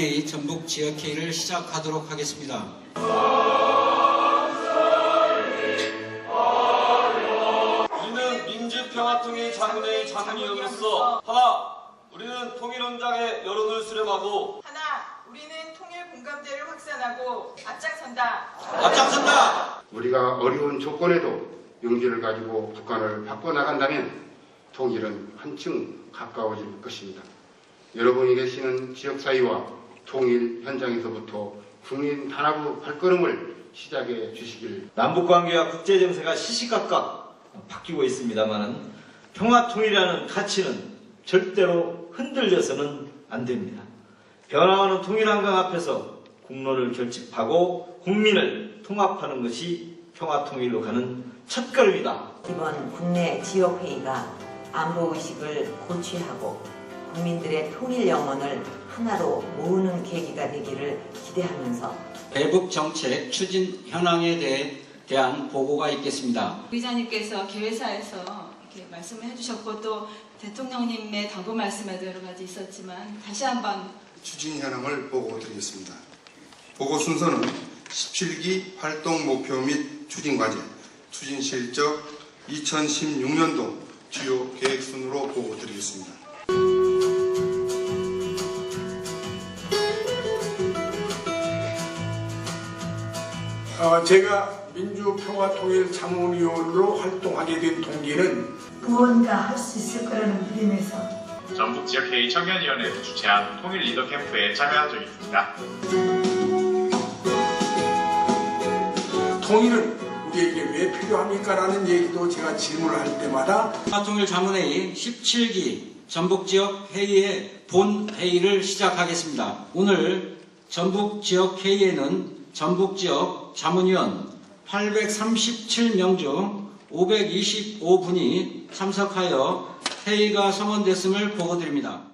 자문회의 전북 지역회의를 시작하도록 하겠습니다. 우리는 민주평화통일 자문회의 자문위원으로서 하나, 우리는 통일원장의 여론을 수렴하고 하나, 우리는 통일 공감대를 확산하고 앞장선다. 앞장선다! 우리가 어려운 조건에도 용기를 가지고 북한을 바꿔나간다면 통일은 한층 가까워질 것입니다. 여러분이 계시는 지역사회와 통일 현장에서부터 국민 단합의 발걸음을 시작해 주시길 남북관계와 국제정세가 시시각각 바뀌고 있습니다만은 평화통일이라는 가치는 절대로 흔들려서는 안 됩니다. 변화하는 통일한강 앞에서 국론을 결집하고 국민을 통합하는 것이 평화통일로 가는 첫걸음이다. 이번 국내 지역회의가 안보의식을 고취하고 국민들의 통일 영혼을 하나로 모으는 계기가 되기를 기대하면서 대북 정책 추진 현황에 대해 대한 보고가 있겠습니다. 의장님께서 개회사에서 이렇게 말씀을 해주셨고 또 대통령님의 당부 말씀에도 여러 가지 있었지만 다시 한번 추진 현황을 보고 드리겠습니다. 보고 순서는 17기 활동 목표 및 추진 과제, 추진 실적 2016년도 주요 계획 순으로 보고 드리겠습니다. 어, 제가 민주평화통일 자문위원으로 활동하게 된 동기는 무언가 할 수 있을 거라는 믿음에서 전북 지역회의 청년위원회에서 주최한 통일 리더 캠프에 참여한 적이 있습니다. 통일은 우리에게 왜 필요합니까 라는 얘기도 제가 질문을 할 때마다 평화통일 자문회의 17기 전북지역 회의의 본 회의를 시작하겠습니다. 오늘 전북지역회의에는 전북 지역 자문위원 837명 중 525분이 참석하여 회의가 성원됐음을 보고드립니다.